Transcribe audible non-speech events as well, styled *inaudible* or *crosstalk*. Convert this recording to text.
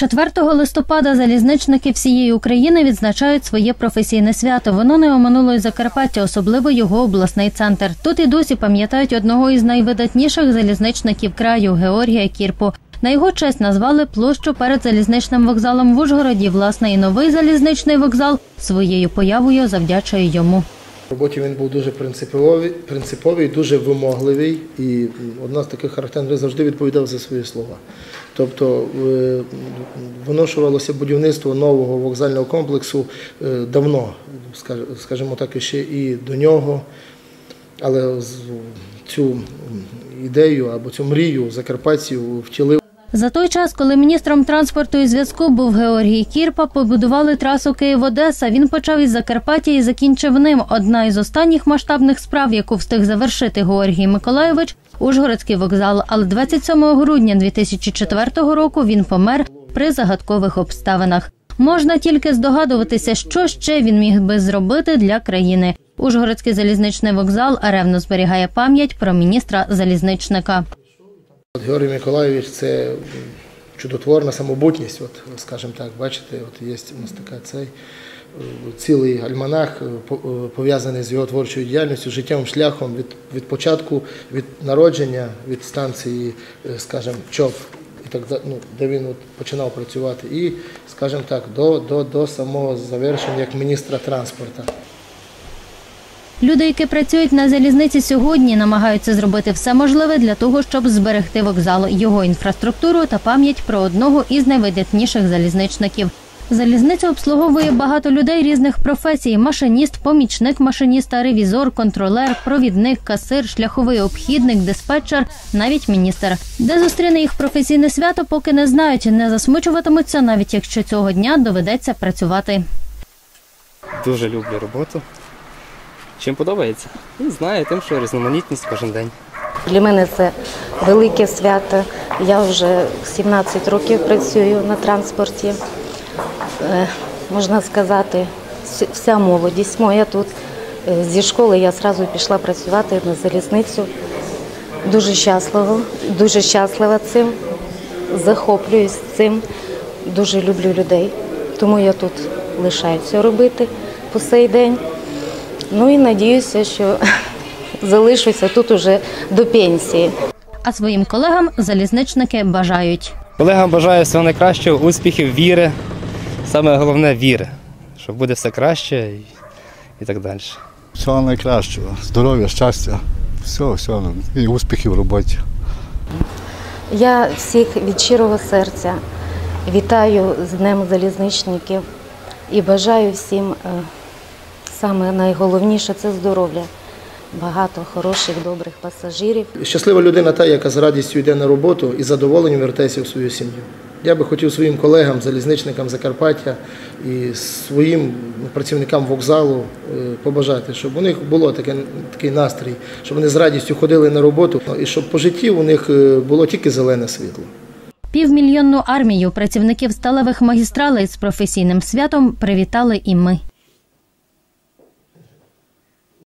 4 листопада залізничники всієї України відзначають своє професійне свято. Воно не оминуло й Закарпаття, особливо його обласний центр. Тут і досі пам'ятають одного із найвидатніших залізничників краю Георгія Кірпу. На його честь назвали площу перед залізничним вокзалом в Ужгороді. Власне, і новий залізничний вокзал своєю появою завдячує йому. Роботі він був дуже принциповий, принциповий, дуже вимогливий, і одна з таких характерних завжди відповідав за свої слова. Тобто е, виношувалося будівництво нового вокзального комплексу е, давно, скажімо так, ще і до нього. Але цю ідею або цю мрію закарпатців втілив За той час, коли міністром транспорту і зв'язку був Георгій Кірпа, побудували трасу Київ-Одеса. Він почав із Закарпаття і закінчив ним. Одна із останніх масштабних справ, яку встиг завершити Георгій Миколайович, Ужгородський вокзал. Але 27 грудня 2004 року він помер при загадкових обставинах. Можна тільки здогадуватися, що ще він міг би зробити для країни. Ужгородський залізничний вокзал ревно зберігає пам'ять про міністра залізничника. От Георгій Миколайович це чудотворна самобутність, от, скажімо так, бачите, от є у нас така цей е, цілий альманах, е, е, пов'язаний з його творчою діяльністю, життєвим шляхом від, від початку, від народження, від станції, скажімо, ЧОП, і так, ну, де він от починав працювати, і, скажімо так, до, до, до самого завершення як міністра транспорту. Люди, які працюють на залізниці сьогодні, намагаються зробити все можливе для того, щоб зберегти вокзал, його інфраструктуру та пам'ять про одного із найвидатніших залізничників. Залізниця обслуговує багато людей різних професій: машиніст, помічник машиніста, ревізор, контролер, провідник, касир, шляховий обхідник, диспетчер, навіть міністр. Де зустріне їх професійне свято, поки не знають, не засмучуватимуться, навіть якщо цього дня доведеться працювати. Дуже люблю роботу. Чим подобається? Не знаю, тим, що різноманітність кожен день. Для мене це велике свято. Я вже 17 років працюю на транспорті. Е, Можна сказати, вся молодість моя тут. Е, Зі школи я одразу пішла працювати на залізницю. Дуже щасливо, дуже щаслива цим, захоплююсь цим, дуже люблю людей. Тому я тут лишаюся робити по сей день. Ну і надіюся, що *laughs* залишуся тут уже до пенсії. А своїм колегам залізничники бажають. Колегам бажаю всього найкращого, успіхів, віри. Саме головне віри, що буде все краще і, і так далі. Всього найкращого, здоров'я, щастя, все, все, і успіхів в роботі. Я всіх від щирого серця вітаю з Днем залізничників і бажаю всім е, саме найголовніше це здоров'я. Багато хороших, добрих пасажирів. Щаслива людина та, яка з радістю йде на роботу і з задоволенням вертається в свою сім'ю. Я би хотів своїм колегам, залізничникам Закарпаття і своїм працівникам вокзалу е, побажати, щоб у них було таке, такий настрій, щоб вони з радістю ходили на роботу і щоб по житті у них е, було тільки зелене світло. Півмільйонну армію працівників сталевих магістралей з професійним святом привітали і ми.